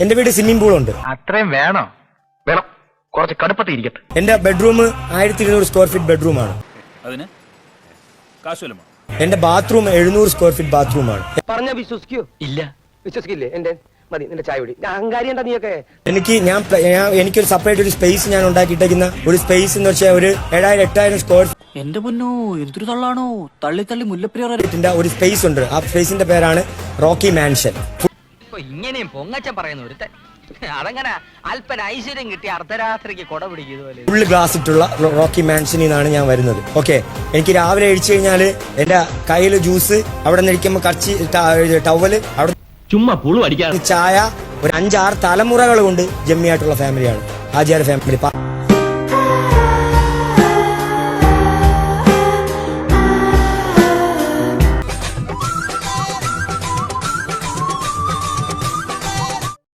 എന്റെ വീട് swimming pool ഉണ്ട്. അത്രയും വേണോ. വേണം. കുറച്ച് കടുപ്പത്തിൽ ഇരിക്കട്ടെ. എന്റെ ബെഡ്റൂം ആയിരത്തി ഇരുന്നൂറ് സ്ക്വയർ ഫീറ്റ് ബെഡ്റൂം ആണ്. അതിന് കാശുവല്ലോ എന്റെ ബാത്റൂം എഴുന്നൂറ് സ്ക്വയർ ഫീറ്റ് ബാത്റൂം ആണ്. പറഞ്ഞ വിശ്വസിക്കോ? ഇല്ല. വിശ്വസിക്കില്ലേ? എന്റെ മതി നിന്റെ ചായ കുടി. അഹങ്കാരി എന്താ നീയൊക്കെ? എനിക്ക് ഞാൻ എനിക്ക് ഒരു എനിക്കൊരു സെപ്പറേറ്റ് ഒരു സ്പേസ് ഞാൻ ഉണ്ടാക്കിയിട്ടേക്കുന്ന ഒരു സ്പേസ് എന്ന് വെച്ചാൽ ഒരു ഏഴായിരം എട്ടായിരം സ്ക്വയർ എന്റെ പൊന്നോ എന്തൊരു തള്ളാണോ? തള്ളി തള്ളി മുല്ലപ്പെരിയാർ ഒരു സ്പേസ് ഉണ്ട്. ആ സ്പേസിന്റെ പേരാണ് റോക്കി മാൻഷൻ. ഇങ്ങനെയും പൊങ്ങച്ചൻ പറയുന്നു ഒരുത്തൻ. അതങ്ങനെ അല്പന ഐശ്വര്യം കിട്ടി അർദ്ധരാത്രിക്ക് കൊട പിടിക്കുന്നത് ഫുൾ ഫുള്ള് ഗ്ലാസ് ഇട്ടുള്ള റോക്കി മാൻഷനിൽ നിന്നാണ് ഞാൻ വരുന്നത്. ഓക്കെ. എനിക്ക് രാവിലെ കഴിച്ചു കഴിഞ്ഞാൽ എന്റെ കയ്യിൽ ജ്യൂസ് അവിടെ നിൽക്കുമ്പോ കറച്ച് കച്ചി ടവൽ അവിടെ ചുമ്മാ പുളു അടിക്കാതെ ചായ ഒരു അഞ്ചാറ് തലമുറകൾ കൊണ്ട് ജമ്മിയായിട്ടുള്ള ഫാമിലിയാണ്. ആചാര ഫാമിലി. പ-